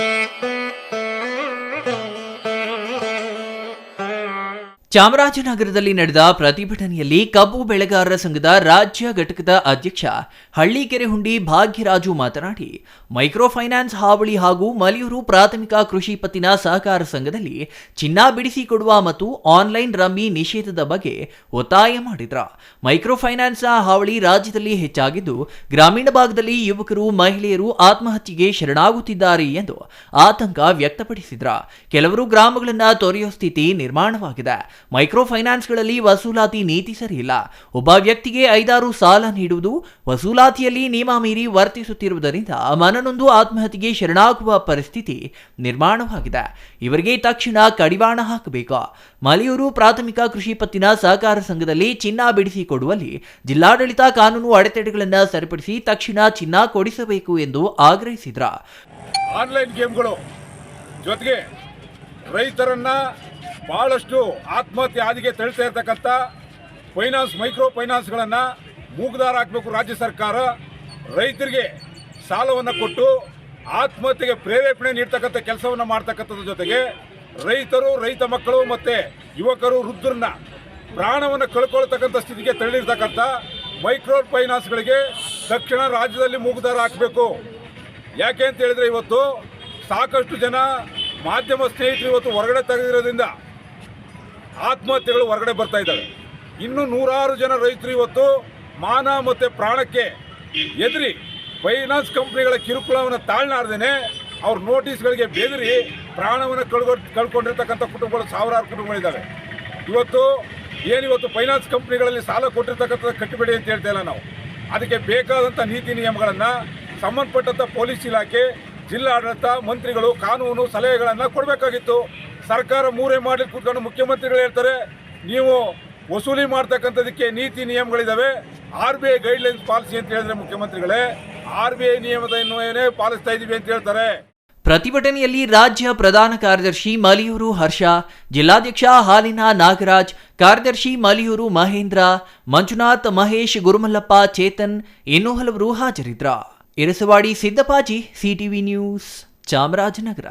Thank you. ಚಾಮರಾಜನಗರದಲ್ಲಿ ನಡೆದ ಪ್ರತಿಭಟನೆಯಲ್ಲಿ ಕಬ್ಬು ಬೆಳೆಗಾರರ ಸಂಘದ ರಾಜ್ಯ ಘಟಕದ ಅಧ್ಯಕ್ಷ ಹಳ್ಳಿಕೆರೆ ಹುಂಡಿ ಭಾಗ್ಯರಾಜು ಮಾತನಾಡಿ ಮೈಕ್ರೋ ಫೈನಾನ್ಸ್ ಹಾವಳಿ ಹಾಗೂ ಮಲಿಯೂರು ಪ್ರಾಥಮಿಕ ಕೃಷಿ ಪತ್ತಿನ ಸಹಕಾರ ಸಂಘದಲ್ಲಿ ಚಿನ್ನ ಬಿಡಿಸಿಕೊಡುವ ಮತ್ತು ಆನ್ಲೈನ್ ರಮ್ಮಿ ನಿಷೇಧದ ಬಗ್ಗೆ ಒತ್ತಾಯ ಮಾಡಿದ್ರ. ಮೈಕ್ರೋ ಫೈನಾನ್ಸ್ನ ಹಾವಳಿ ರಾಜ್ಯದಲ್ಲಿ ಹೆಚ್ಚಾಗಿದ್ದು, ಗ್ರಾಮೀಣ ಭಾಗದಲ್ಲಿ ಯುವಕರು, ಮಹಿಳೆಯರು ಆತ್ಮಹತ್ಯೆಗೆ ಶರಣಾಗುತ್ತಿದ್ದಾರೆ ಎಂದು ಆತಂಕ ವ್ಯಕ್ತಪಡಿಸಿದ್ರ. ಕೆಲವರು ಗ್ರಾಮಗಳನ್ನು ತೊರೆಯೋ ಸ್ಥಿತಿ ನಿರ್ಮಾಣವಾಗಿದೆ. ಮೈಕ್ರೋ ಫೈನಾನ್ಸ್ಗಳಲ್ಲಿ ವಸೂಲಾತಿ ನೀತಿ ಸರಿಯಿಲ್ಲ. ಒಬ್ಬ ವ್ಯಕ್ತಿಗೆ ಐದಾರು ಸಾಲ ನೀಡುವುದು ವಸೂಲಾತಿಯಲ್ಲಿ ನಿಯಮ ಮೀರಿ ವರ್ತಿಸುತ್ತಿರುವುದರಿಂದ ಮನನೊಂದು ಆತ್ಮಹತ್ಯೆಗೆ ಶರಣಾಗುವ ಪರಿಸ್ಥಿತಿ ನಿರ್ಮಾಣವಾಗಿದೆ. ಇವರಿಗೆ ತಕ್ಷಣ ಕಡಿವಾಣ ಹಾಕಬೇಕು. ಮಲೆಯೂರು ಪ್ರಾಥಮಿಕ ಕೃಷಿ ಪತ್ತಿನ ಸಹಕಾರ ಸಂಘದಲ್ಲಿ ಚಿನ್ನ ಬಿಡಿಸಿಕೊಡುವಲ್ಲಿ ಜಿಲ್ಲಾಡಳಿತ ಕಾನೂನು ಅಡೆತಡೆಗಳನ್ನು ಸರಿಪಡಿಸಿ ತಕ್ಷಣ ಚಿನ್ನ ಕೊಡಿಸಬೇಕು ಎಂದು ಆಗ್ರಹಿಸಿದ್ರ. ಆನ್ಲೈನ್ ಗೇಮ್ಗಳು ಜೊತೆಗೆ ರೈತರನ್ನ ಬಹಳಷ್ಟು ಆತ್ಮಹತ್ಯೆ ಹಾದಿಗೆ ತಳ್ತಾ ಇರ್ತಕ್ಕಂಥ ಫೈನಾನ್ಸ್, ಮೈಕ್ರೋ ಫೈನಾನ್ಸ್ಗಳನ್ನು ಮೂಗುದಾರ ಹಾಕಬೇಕು ರಾಜ್ಯ ಸರ್ಕಾರ. ರೈತರಿಗೆ ಸಾಲವನ್ನು ಕೊಟ್ಟು ಆತ್ಮಹತ್ಯೆಗೆ ಪ್ರೇರೇಪಣೆ ನೀಡ್ತಕ್ಕಂಥ ಕೆಲಸವನ್ನು ಮಾಡ್ತಕ್ಕಂಥದ್ರ ಜೊತೆಗೆ ರೈತರು, ರೈತ ಮಕ್ಕಳು ಮತ್ತು ಯುವಕರು, ವೃದ್ಧರನ್ನ ಪ್ರಾಣವನ್ನು ಕಳ್ಕೊಳ್ತಕ್ಕಂಥ ಸ್ಥಿತಿಗೆ ತಳ್ಳಿರ್ತಕ್ಕಂಥ ಮೈಕ್ರೋ ಫೈನಾನ್ಸ್ಗಳಿಗೆ ತಕ್ಷಣ ರಾಜ್ಯದಲ್ಲಿ ಮೂಗುದಾರ ಹಾಕಬೇಕು. ಯಾಕೆ ಅಂತ ಹೇಳಿದ್ರೆ ಇವತ್ತು ಸಾಕಷ್ಟು ಜನ ಮಾಧ್ಯಮ ಸ್ನೇಹಿತರು ಇವತ್ತು ಹೊರಗಡೆ ತೆಗೆದಿರೋದ್ರಿಂದ ಆತ್ಮಹತ್ಯೆಗಳು ಹೊರಗಡೆ ಬರ್ತಾ ಇದ್ದಾವೆ. ಇನ್ನು ನೂರಾರು ಜನ ರೈತರು ಇವತ್ತು ಮಾನ ಮತ್ತು ಪ್ರಾಣಕ್ಕೆ ಎದುರಿ ಫೈನಾನ್ಸ್ ಕಂಪ್ನಿಗಳ ಕಿರುಕುಳವನ್ನು ತಾಳ್ನಾರ್ದೇನೆ ಅವ್ರ ನೋಟಿಸ್ಗಳಿಗೆ ಬೆದರಿ ಪ್ರಾಣವನ್ನು ಕಳ್ಕೊ ಕಳ್ಕೊಂಡಿರ್ತಕ್ಕಂಥ ಕುಟುಂಬಗಳು ಸಾವಿರಾರು ಕುಟುಂಬಗಳಿದ್ದಾವೆ. ಇವತ್ತು ಏನಿವತ್ತು ಫೈನಾನ್ಸ್ ಕಂಪ್ನಿಗಳಲ್ಲಿ ಸಾಲ ಕೊಟ್ಟಿರ್ತಕ್ಕಂಥ ಕಟ್ಟಬೇಡಿ ಅಂತ ಹೇಳ್ತಾ ಇಲ್ಲ ನಾವು. ಅದಕ್ಕೆ ಬೇಕಾದಂಥ ನೀತಿ ನಿಯಮಗಳನ್ನು ಸಂಬಂಧಪಟ್ಟಂಥ ಪೊಲೀಸ್ ಇಲಾಖೆ, ಜಿಲ್ಲಾಡಳಿತ, ಮಂತ್ರಿಗಳು, ಕಾನೂನು ಸಲಹೆಗಳನ್ನು ಕೊಡಬೇಕಾಗಿತ್ತು. ಸರ್ಕಾರ ಮೂರೇ ಮಾಡಿ ಕೂತ್ಕೊಂಡು ಮುಖ್ಯಮಂತ್ರಿಗಳು ಹೇಳ್ತಾರೆ, ನೀವು ವಸೂಲಿ ಮಾಡ್ತಕ್ಕಂಥದಕ್ಕೆ ನೀತಿ ನಿಯಮಗಳಿದ್ದಾವೆ R B I guidelines policy ಅಂತ ಹೇಳಿದ್ರೆ ಮುಖ್ಯಮಂತ್ರಿಗಳೇ, ಆರ್ ಬಿ ಐ ನಿಯಮದನ್ನೇ ಪಾಲಿಸ್ತಾ ಇದ್ದೀವಿ ಅಂತ ಹೇಳ್ತಾರೆ. ಪ್ರತಿಭಟನೆಯಲ್ಲಿ ರಾಜ್ಯ ಪ್ರಧಾನ ಕಾರ್ಯದರ್ಶಿ ಮಲಿಯೂರು ಹರ್ಷ, ಜಿಲ್ಲಾಧ್ಯಕ್ಷ ಹಾಲಿನ ನಾಗರಾಜ್, ಕಾರ್ಯದರ್ಶಿ ಮಲಿಯೂರು ಮಹೇಂದ್ರ, ಮಂಜುನಾಥ್ ಮಹೇಶ್ ಗುರುಮಲ್ಲಪ್ಪ ಚೇತನ್ ಇನ್ನೂ ಹಲವರು ಹಾಜರಿದ್ರ. Irasavadi Siddapaji CTV news Chamarajanagar.